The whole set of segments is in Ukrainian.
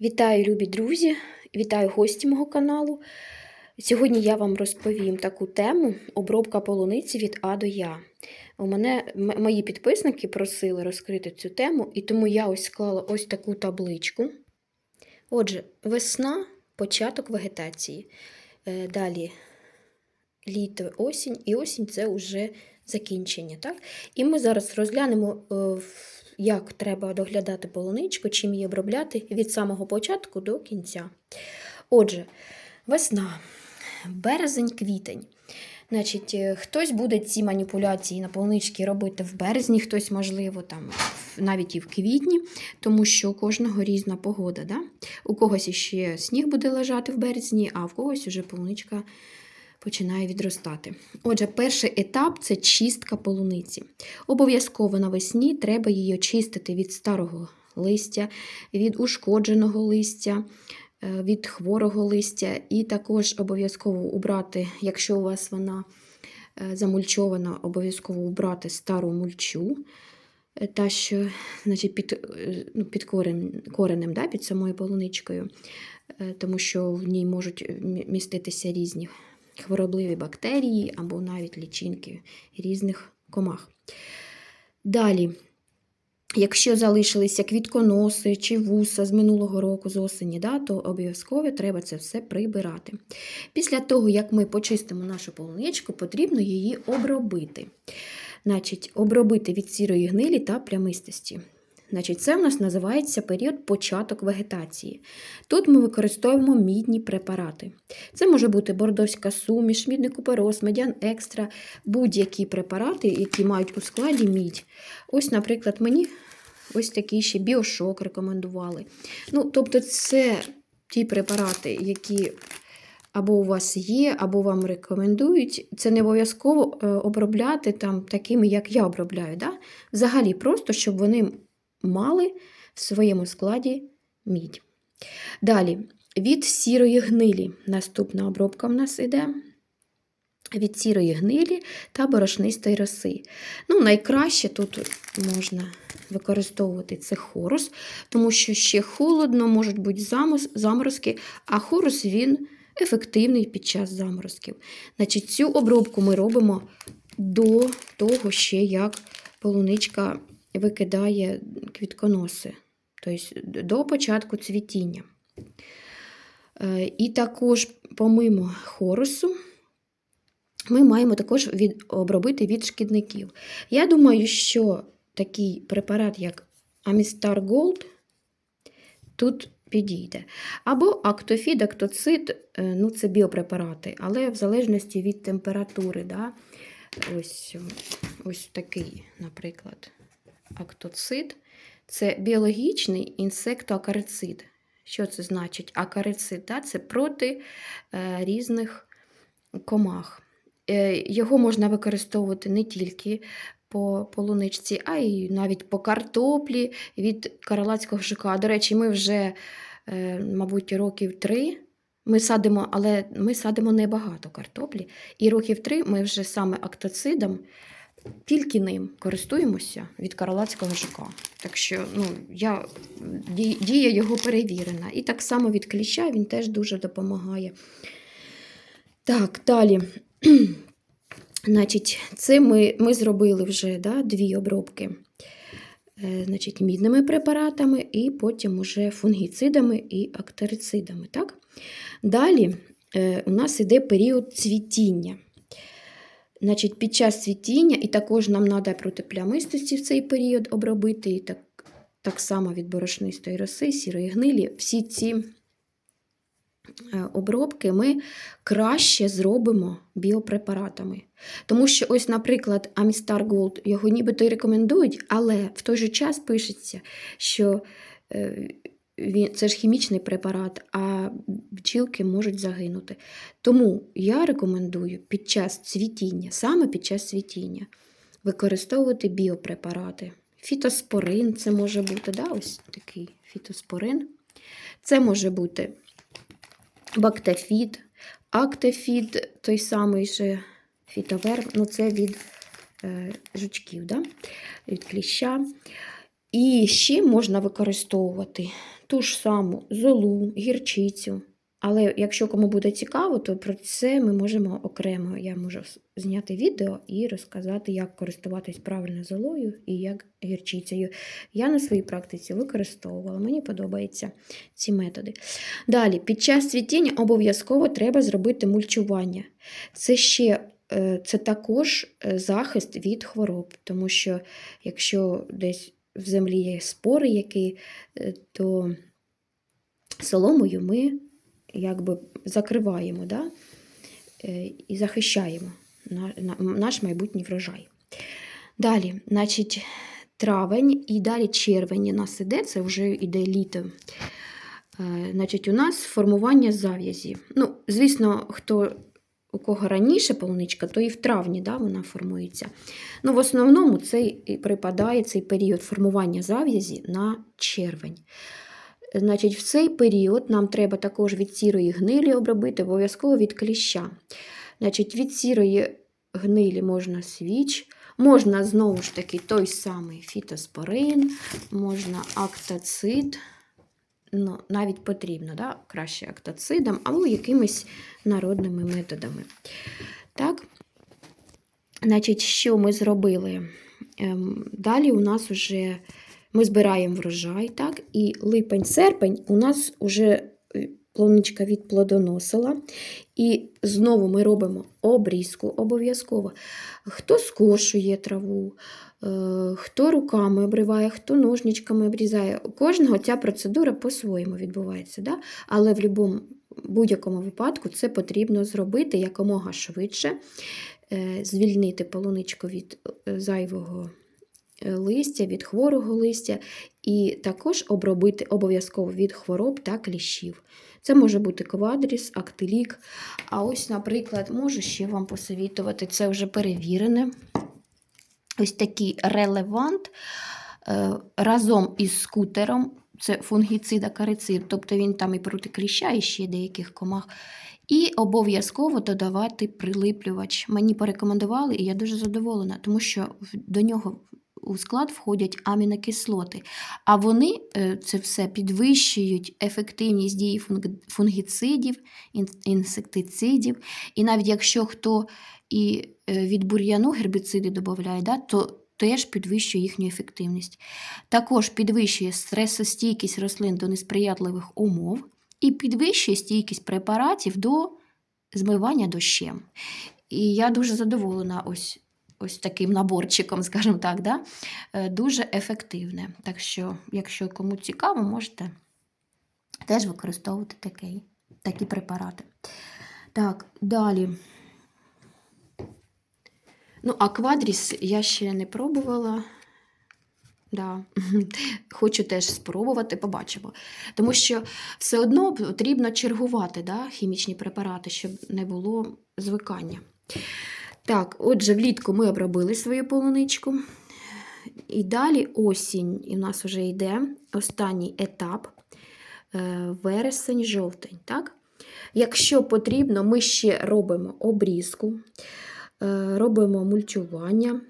Вітаю, любі друзі! Вітаю гості мого каналу. Сьогодні я вам розповім таку тему обробка полуниці від А до Я. У мене мої підписники просили розкрити цю тему, і тому я ось склала ось таку табличку. Отже, весна, початок вегетації. Е, Далі літо, осінь, і осінь це вже закінчення. Так? І ми зараз розглянемо, е, як треба доглядати полуничку, чим її обробляти від самого початку до кінця. Отже, весна, березень, квітень. Значить, е, хтось буде ці маніпуляції на полуничці робити в березні, хтось, можливо, там навіть і в квітні, тому що у кожного різна погода. Да? У когось іще сніг буде лежати в березні, а в когось уже полуничка починає відростати. Отже, перший етап це чистка полуниці. Обов'язково навесні треба її очистити від старого листя, від ушкодженого листя, е, від хворого листя, і також обов'язково убрати, якщо у вас вона е, замульчована, обов'язково убрати стару мульчу. е, Та, що значить, під, ну, під корен, коренем, да, під самою полуничкою, тому що в ній можуть міститися різні хворобливі бактерії або навіть лічинки різних комах. Далі, якщо залишилися квітконоси чи вуса з минулого року, з осені, да, то обов'язково треба це все прибирати. Після того, як ми почистимо нашу полуничку, потрібно її обробити. Значить, обробити від сірої гнилі та плямистості. Значить, це в нас називається період початок вегетації. Тут ми використовуємо мідні препарати. Це може бути бордовська суміш, мідний купероз, медян екстра, будь-які препарати, які мають у складі мідь. Ось, наприклад, мені ось такий ще біошок рекомендували. Ну, тобто, це ті препарати, які або у вас є, або вам рекомендують. Це не обов'язково е, обробляти там такими, як я обробляю. Да? Взагалі, просто щоб вони мали в своєму складі мідь. Далі, від сірої гнилі. Наступна обробка в нас іде. Від сірої гнилі та борошнистої роси. Ну, найкраще тут можна використовувати це хорус, тому що ще холодно, можуть бути заморозки, а хорус він ефективний під час заморозків. Значить, цю обробку ми робимо до того, ще як полуничка викидає квітконоси, тобто до початку цвітіння. Е, І також, помимо хорусу, ми маємо також від, обробити від шкідників. Я думаю, що такий препарат, як Amistar Gold, тут підійде. Або актофід, актоцит, е, ну це біопрепарати, але в залежності від температури. Да? Ось, ось такий, наприклад, актоцит. Це біологічний інсектоакарицид. Що це значить? Акарицид да? це проти е, різних комах. Е, Його можна використовувати не тільки по полуничці, а й навіть по картоплі від каралацького жука. До речі, ми вже, е, мабуть, років три. Ми садимо, але ми садимо небагато картоплі. І років три ми вже саме актоцидом, тільки ним користуємося від каралацького жука. Так що ну, я, дія його перевірена. І так само від кліща він теж дуже допомагає. Так, далі. Значить, це ми, ми зробили вже да, дві обробки е, значить, мідними препаратами і потім уже фунгіцидами і актерицидами. Так? Далі е, у нас іде період цвітіння. Значить, під час цвітіння, і також нам треба проти плямистості в цей період обробити, і так, так само від борошнистої роси, сірої гнилі. Всі ці е, обробки ми краще зробимо біопрепаратами. Тому що, ось, наприклад, Amistar Gold, його нібито і рекомендують, але в той же час пишеться, що е, він, це ж хімічний препарат, а бджілки можуть загинути. Тому я рекомендую під час цвітіння, саме під час цвітіння, використовувати біопрепарати. Фітоспорин це може бути, да, ось такий фітоспорин. Це може бути бактафід, актефід, той самий же фітоверм, ну це від е, жучків, да? від кліща. І ще можна використовувати ту ж саму золу, гірчицю. Але якщо кому буде цікаво, то про це ми можемо окремо. Я можу зняти відео і розказати, як користуватись правильно золою і як гірчицею. Я на своїй практиці використовувала, мені подобаються ці методи. Далі, під час цвітіння обов'язково треба зробити мульчування. Це ще е, це також е, захист від хвороб, тому що якщо десь в землі є спори, які, е, то соломою ми якби закриваємо да? е, і захищаємо на- на- наш майбутній врожай. Далі, значить, травень і далі червень у нас іде, це вже іде літо. Е, Значить, у нас формування зав'язі. Ну, звісно, хто у кого раніше полуничка, то і в травні да, вона формується. Ну, в основному це припадає цей період формування зав'язі на червень. Значить, в цей період нам треба також від сірої гнилі обробити, обов'язково від кліща. Значить, від сірої гнилі можна свіч, можна знову ж таки той самий фітоспорин, можна актацид. Ну, навіть потрібно, да? краще актацидом або якимись народними методами. Так? Значить, що ми зробили? Ем, далі у нас вже ми збираємо врожай, так? і липень-серпень у нас вже плоничка відплодоносила. І знову ми робимо обрізку обов'язково. Хто скошує траву, хто руками обриває, хто ножничками обрізає. У кожного ця процедура по-своєму відбувається. Да? Але в будь-якому будь-якому випадку це потрібно зробити якомога швидше, е, звільнити полуничку від е, зайвого е, листя, від хворого листя, і також обробити обов'язково від хвороб та кліщів. Це може бути квадріс, актилік. А ось, наприклад, можу ще вам посовітувати, це вже перевірене. Ось такий релевант е, разом із скутером, це фунгіцида карицид, тобто він там і проти кліща, і ще деяких комах. І обов'язково додавати прилиплювач. Мені порекомендували, і я дуже задоволена, тому що до нього у склад входять амінокислоти, а вони е, це все підвищують ефективність дії фунг- фунгіцидів, інсектицидів. І навіть якщо хто і е, від бур'яну гербіциди додає, да, то теж підвищує їхню ефективність. Також підвищує стресостійкість рослин до несприятливих умов і підвищує стійкість препаратів до змивання дощем. І я дуже задоволена ось, ось таким наборчиком, скажімо так, да? Е, дуже ефективне. Так що, якщо кому цікаво, можете теж використовувати такий, такі препарати. Так, далі. Ну, а квадріс я ще не пробувала. Да. Хочу теж спробувати, побачимо. Тому що все одно потрібно чергувати да, хімічні препарати, щоб не було звикання. Так, отже, влітку ми обробили свою полуничку. І далі осінь і в нас вже йде останній етап е, вересень-жовтень. Так? Якщо потрібно, ми ще робимо обрізку, е, робимо мульчування.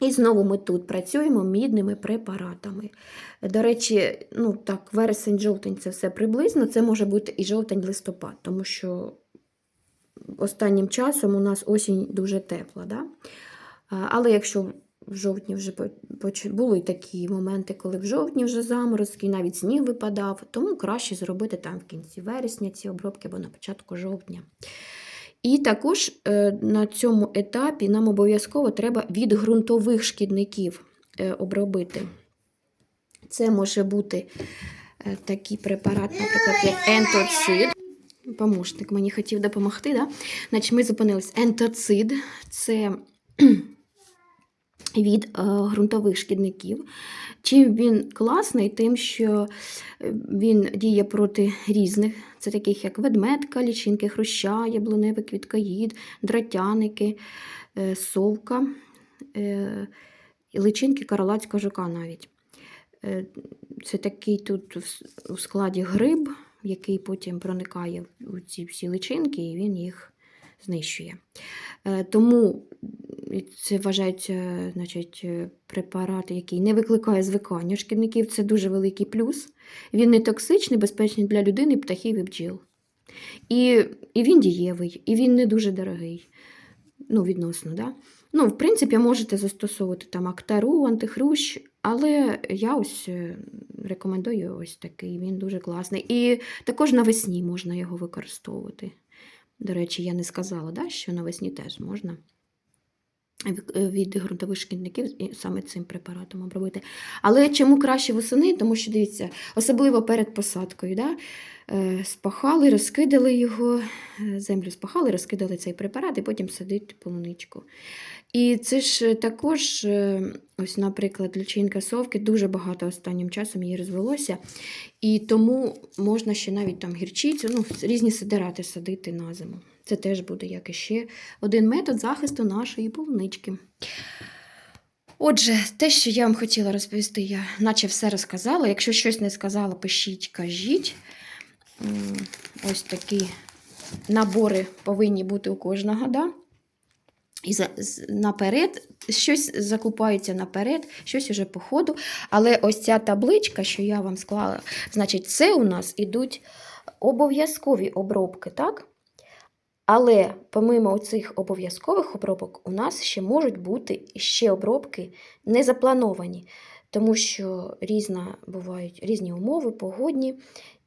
І знову ми тут працюємо мідними препаратами. До речі, ну так, вересень-жовтень це все приблизно, це може бути і жовтень-листопад, тому що останнім часом у нас осінь дуже тепла. Да? Але якщо в жовтні вже були такі моменти, коли в жовтні вже заморозки, навіть сніг випадав, тому краще зробити там в кінці вересня ці обробки або на початку жовтня. І також е, на цьому етапі нам обов'язково треба від ґрунтових шкідників е, обробити. Це може бути е, такий препарат, наприклад, як ентоцид. Помощник мені хотів допомогти. Да? Значить, ми зупинились. Ентоцид це від е, ґрунтових шкідників. Чим він класний, тим, що е, він діє проти різних, це таких як ведметка, лічинки хруща, яблуневий квіткоїд, дратяники, е, совка, личинки каралацького жука навіть. Це такий тут у складі гриб, який потім проникає у ці всі личинки, і він їх знищує. Е, Тому це вважається значить, е, препарат, який не викликає звикання шкідників. Це дуже великий плюс. Він не токсичний, безпечний для людини, птахів і бджіл. І, і він дієвий, і він не дуже дорогий. Ну, відносно, да? Ну, в принципі, можете застосовувати там актару, антихрущ, але я ось е, рекомендую ось такий, він дуже класний. І також навесні можна його використовувати. До речі, я не сказала, да, що навесні теж можна від- ґрунтових шкідників саме цим препаратом обробити. Але чому краще восени? Тому що дивіться, особливо перед посадкою, да, е, спахали, розкидали його, е, землю спахали, розкидали цей препарат і потім садити полуничку. І це ж також, е, ось, наприклад, лічинка совки дуже багато останнім часом її розвелося. І тому можна ще навіть там гірчицю, ну, різні сидирати садити на зиму. Це теж буде як іще один метод захисту нашої полунички. Отже, те, що я вам хотіла розповісти, я наче все розказала. Якщо щось не сказала, пишіть, кажіть. Ось такі набори повинні бути у кожного. Да? І наперед, щось закупається наперед, щось уже по ходу. Але ось ця табличка, що я вам склала, значить, це у нас ідуть обов'язкові обробки, так? Але помимо цих обов'язкових обробок, у нас ще можуть бути ще обробки не заплановані, тому що різна, бувають різні умови, погодні,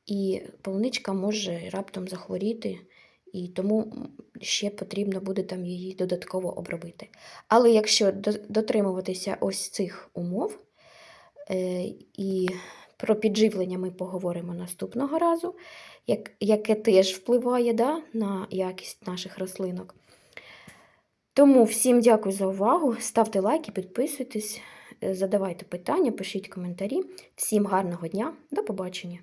і полуничка може раптом захворіти, і тому ще потрібно буде там її додатково обробити. Але якщо дотримуватися ось цих умов, е, і про підживлення ми поговоримо наступного разу, як, яке теж впливає да, на якість наших рослинок. Тому всім дякую за увагу. Ставте лайки, підписуйтесь, е, задавайте питання, пишіть коментарі. Всім гарного дня, до побачення!